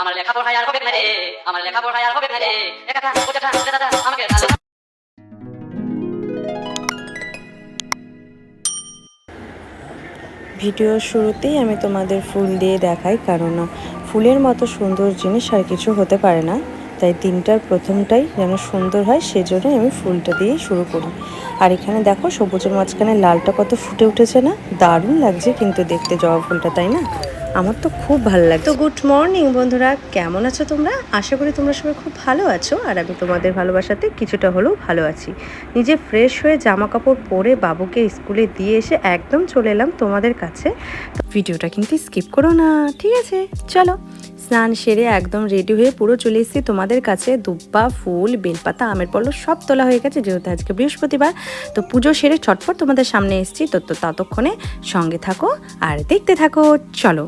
আমার আর হবে না রে, আমার আর হবে না রে। দাদা আমাকে ভিডিওর শুরুতেই আমি তোমাদের ফুল দিয়ে দেখাই, কারণ ফুলের মতো সুন্দর জিনিস আর কিছু হতে পারে না। তাই দিনটার প্রথমটাই যেন সুন্দর হয় সেজন্য আমি ফুলটা দিয়েই শুরু করি। আর এখানে দেখো, সবুজের মাঝখানে লালটা কত ফুটে উঠেছে না? দারুণ লাগছে কিন্তু দেখতে জবা ফুলটা, তাই না? আমার তো খুব ভালো লাগে তো গুড মর্নিং বন্ধুরা, কেমন আছো তোমরা? আশা করি তোমরা সবাই খুব ভালো আছো, আর আমি তোমাদের ভালোবাসাতে কিছুটা হলেও ভালো আছি। নিজে ফ্রেশ হয়ে জামা কাপড় পরে বাবুকে স্কুলে দিয়ে এসে একদম চলে এলাম তোমাদের কাছে। ভিডিওটা কিন্তু স্কিপ করো না, ঠিক আছে? চলো, স্নান সেরে একদম রেডি হয়ে পুরো চলে এসেছি তোমাদের কাছে। দুব্বা, ফুল, বেলপাতা, আমের পল্ল সব তোলা হয়ে গেছে, যেহেতু আজকে বৃহস্পতিবার। তো পুজো সেরে ছটফট তোমাদের সামনে এসেছি, তো তো ততক্ষণে সঙ্গে থাকো আর দেখতে থাকো, চলো।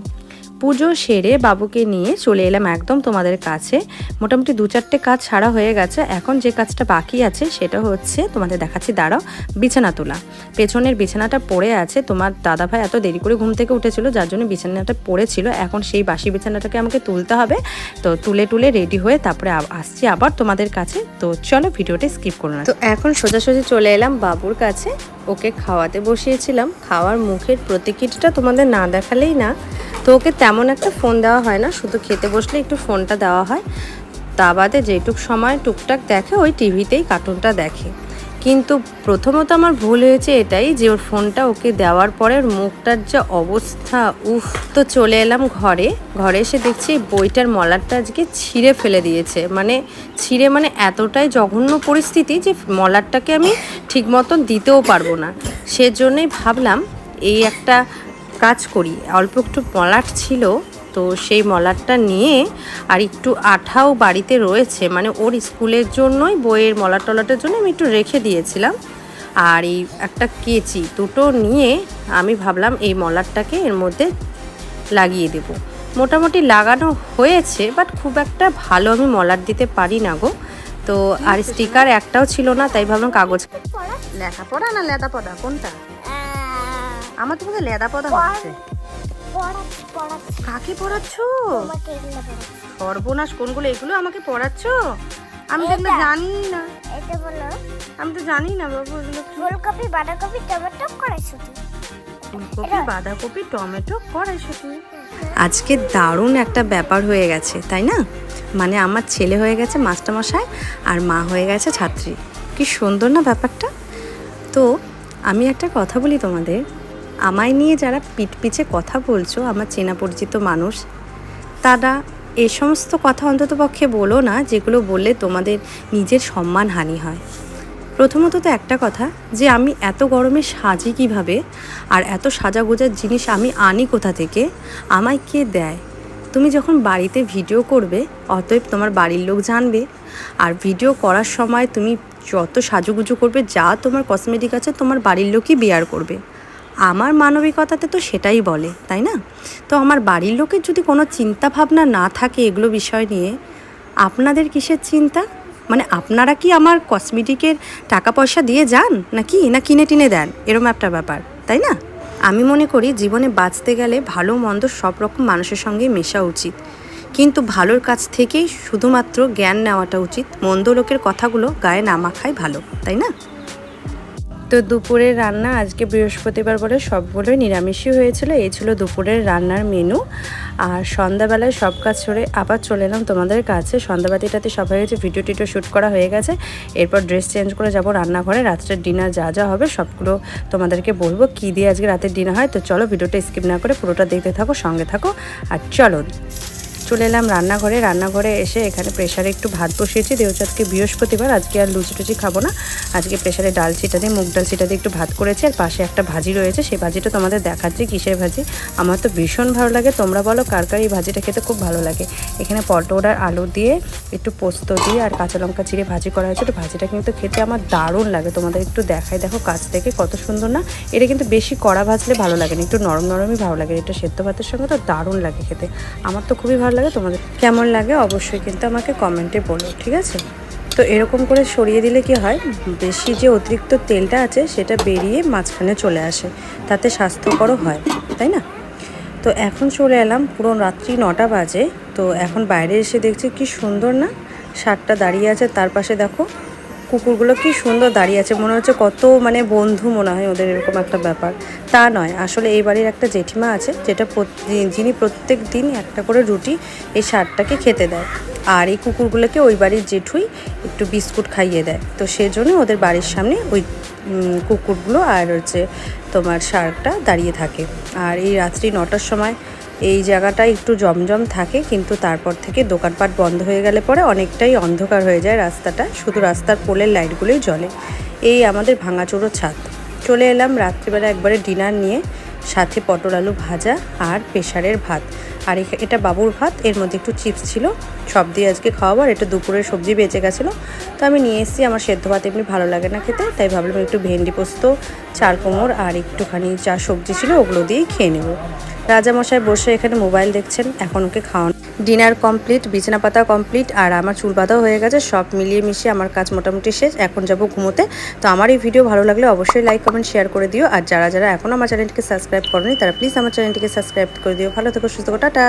পুজো সেরে বাবুকে নিয়ে চলে এলাম একদম তোমাদের কাছে। মোটামুটি দু চারটে কাজ ছাড়া হয়ে গেছে। এখন যে কাজটা বাকি আছে সেটা হচ্ছে তোমাদের দেখাচ্ছি, দাঁড়াও, বিছানা তোলা। পেছনের বিছানাটা পড়ে আছে। তোমার দাদা ভাই এত দেরি করে ঘুম থেকে উঠেছিল, যার জন্য বিছানাটা পড়েছিল। এখন সেই বাসি বিছানাটাকে আমাকে তুলতে হবে। তো তুলে তুলে রেডি হয়ে তারপরে আসছি আবার তোমাদের কাছে। তো চলো ভিডিওটা স্কিপ করো না। তো এখন সোজাসুজি চলে এলাম বাবুর কাছে। ওকে খাওয়াতে বসিয়েছিলাম। খাওয়ার মুখের প্রতিকৃতিটা তোমাদের না দেখালেই না। তো ওকে তেমন একটা ফোন দেওয়া হয় না, শুধু খেতে বসলে একটু ফোনটা দেওয়া হয়। তা বাদে যেটুক সময় টুকটাক দেখে ওই টিভিতেই কার্টুনটা দেখে। কিন্তু প্রথমত আমার ভুল হয়েছে এটাই যে ওর ফোনটা ওকে দেওয়ার পরে ওর মুখটার যা অবস্থা, উফ। তো চলে এলাম ঘরে। ঘরে এসে দেখছি বইটার মলারটা আজকে ছিঁড়ে ফেলে দিয়েছে। মানে ছিঁড়ে মানে এতটাই জঘন্য পরিস্থিতি যে মলারটাকে আমি ঠিক মতন দিতেও পারব না। সেজন্যই ভাবলাম এই একটা কাজ করি। অল্প একটু মলাট ছিল, তো সেই মলাটটা নিয়ে আর একটু আঠাও বাড়িতে রয়েছে। মানে ওর স্কুলের জন্যই, বইয়ের মলাট টলাটের জন্য আমি একটু রেখে দিয়েছিলাম। আর এই একটা কেচি দুটো নিয়ে আমি ভাবলাম এই মলাটটাকে এর মধ্যে লাগিয়ে দেব। মোটামুটি লাগানো হয়েছে, বাট খুব একটা ভালো আমি মলাট দিতে পারি না গো। তো আর স্টিকার একটাও ছিল না, তাই ভাবলাম কাগজ লেখাপড়া না লেদাপড়া? কোনটা? আমার তো বোধহয় লেদাপড়া হচ্ছে। কাকে পড়াচ্ছ? সর্বনাশ কোনগুলো? এগুলো আমাকে পড়াচ্ছ? আমি তো এগুলো জানি না। এটা বলো। আমি তো জানি না বাবু এগুলো ফুলকপি বাঁধাকপি টমেটো কড়াইশুটি। ফুলকপি বাঁধাকপি টমেটো কড়াইশুটি। আজকে দারুণ একটা ব্যাপার হয়ে গেছে তাই না? মানে আমার ছেলে হয়ে গেছে মাস্টারমশাই আর মা হয়ে গেছে ছাত্রী। কি সুন্দর না ব্যাপারটা? তো আমি একটা কথা বলি তোমাদের। আমায় নিয়ে যারা পিঠ পিছে কথা বলছো, আমার চেনা পরিচিত মানুষ, তারা এ সমস্ত কথা অন্তত পক্ষে বলো না, যেগুলো বললে তোমাদের নিজের সম্মান হানি হয়। প্রথমত তো একটা কথা, যে আমি এত গরমে সাজি কীভাবে, আর এত সাজাগোজার জিনিস আমি আনি কোথা থেকে, আমায় কে দেয়? তুমি যখন বাড়িতে ভিডিও করবে, অতএব তোমার বাড়ির লোক জানবে, আর ভিডিও করার সময় তুমি যত সাজুগুজু করবে, যা তোমার কসমেটিক আছে, তোমার বাড়ির লোকই বেয়ার করবে। আমার মানবিকতাতে তো সেটাই বলে, তাই না? তো আমার বাড়ির লোকের যদি কোনো চিন্তা ভাবনা না থাকে এগুলো বিষয় নিয়ে, আপনাদের কিসের চিন্তা? মানে আপনারা কি আমার কসমেটিকের টাকা পয়সা দিয়ে যান, নাকি? না কিনে টিনে দেন? এরম একটা ব্যাপার, তাই না? আমি মনে করি জীবনে বাঁচতে গেলে ভালো মন্দ সব রকম মানুষের সঙ্গে মেশা উচিত। কিন্তু ভালোর কাছ থেকেই শুধুমাত্র জ্ঞান নেওয়াটা উচিত, মন্দ লোকের কথাগুলো গায়ে না মাখাই ভালো, তাই না? তো দুপুরের রান্না আজকে বৃহস্পতিবার বলে সবগুলোই নিরামিষই হয়েছিল। এই ছিল দুপুরের রান্নার মেনু। আর সন্ধ্যাবেলায় সব কাজ সরে আবার চলে এলাম তোমাদের কাছে। সন্ধ্যাবাতিটাতে সব হয়ে গেছে ভিডিও টিডিও শ্যুট করা হয়ে গেছে। এরপর ড্রেস চেঞ্জ করে যাব রান্নাঘরে। রাত্রের ডিনার যা যা হবে সবগুলো তোমাদেরকে বলব কী দিয়ে আজকে রাতের ডিনার হয়। তো চলো ভিডিওটা স্কিপ না করে পুরোটা দেখতে থাকো, সঙ্গে থাকো। আর চলো। চলে এলাম রান্নাঘরে। রান্নাঘরে এসে এখানে প্রেশারে একটু ভাত বসিয়েছি। যেহেতু আজকে বৃহস্পতিবার। আজকে আর লুচি টুচি খাব না। আজকে প্রেশারে ডাল ছিটা দিয়ে, মুগ ডাল ছিটা দিয়ে একটু ভাত করেছি। আর পাশে একটা ভাজি রয়েছে। সেই ভাজিটা তোমাদের দেখাচ্ছি কিসের ভাজি। আমার তো ভীষণ ভালো লাগে। তোমরা বলো কার কার এই ভাজিটা খেতে খুব ভালো লাগে। এখানে পটল আর আলু দিয়ে একটু পোস্ত দিয়ে আর কাঁচা লঙ্কা চিড়ে ভাজি করা হয়েছে। তো ভাজিটা কিন্তু খেতে আমার দারুণ লাগে। তোমাদের একটু দেখাই। দেখো কাছ থেকে কত সুন্দর না? এটা কিন্তু বেশি কড়া ভাজলে ভালো লাগে না। একটু নরম নরমই ভালো লাগে। এটা সেদ্ধ ভাতের সঙ্গে তো দারুণ লাগে খেতে। আমার তো খুবই ভালো লাগে, তোমাদের কেমন লাগে অবশ্যই কিন্তু আমাকে কমেন্টে বলো, ঠিক আছে? তো এরকম করে সরিয়ে দিলে কি হয়, বেশি যে অতিরিক্ত তেলটা আছে সেটা বেরিয়ে মাঝখানে চলে আসে, তাতে স্বাস্থ্যকরও হয়, তাই না? তো এখন চলে এলাম, পুরো রাত্রি নটা বাজে, তো এখন বাইরে এসে দেখছি কি সুন্দর না সারটা দাঁড়িয়ে আছে, তার পাশে দেখো কুকুরগুলো কি সুন্দর দাঁড়িয়ে আছে। মনে হচ্ছে কত মানে বন্ধু মনে হয় ওদের এরকম একটা ব্যাপার। তা নয়, আসলে এই বাড়ির একটা জেঠিমা আছে, যেটা যিনি প্রত্যেক দিন একটা করে রুটি এই সারটাকে খেতে দেয়। আর এই কুকুরগুলোকে ওই বাড়ির জেঠুই একটু বিস্কুট খাইয়ে দেয়। তো সেজন্য ওদের বাড়ির সামনে ওই কুকুরগুলো আর হচ্ছে তোমার শার্কটা দাঁড়িয়ে থাকে। আর এই রাত্রি নটার সময় এই জায়গাটা একটু জমজম থাকে, কিন্তু তারপর থেকে দোকানপাট বন্ধ হয়ে গেলে পরে অনেকটাই অন্ধকার হয়ে যায় রাস্তাটা। শুধু রাস্তার পোলের লাইটগুলোই জ্বলে। এই আমাদের ভাঙাচোরো ছাদ। চলে এলাম রাত্রিবেলা একবারে ডিনার নিয়ে। সাথে পটল আলু ভাজা আর প্রেশারের ভাত। আর এটা বাবুর ভাত, এর মধ্যে একটু চিপস ছিল। সব দিয়ে আজকে খাওয়াবো, আর একটু দুপুরের সবজি বেঁচে গেছিল। তো আমি নিয়ে এসেছি, আমার সেদ্ধ ভাত এমনি ভালো লাগে না খেতে, তাই ভাবলাম একটু ভেন্ডি পোস্ত, চার কোমর আর একটুখানি যা সবজি ছিল, ওগুলো দিয়েই খেয়ে নেব। রাজামশাই বসে এখানে মোবাইল দেখছেন, এখন ওকে খাওয়ান ডিনার কমপ্লিট বিছানা পাতা কমপ্লিট আর আমার চুল পাতাও হয়ে গেছে, সব মিলিয়ে মিশিয়ে আমার কাজ মোটামুটি শেষ, এখন যাব ঘুমোতে। তো আমার এই ভিডিও ভালো লাগলে অবশ্যই লাইক কমেন্ট শেয়ার করে দিও, আর যারা যারা এখনও আমার চ্যানেলটিকে সাবস্ক্রাইব করেনি, তারা প্লিজ আমার চ্যানেলটিকে সাবস্ক্রাইব করে দিও। ভালো থেকো, সুস্থ টাটা!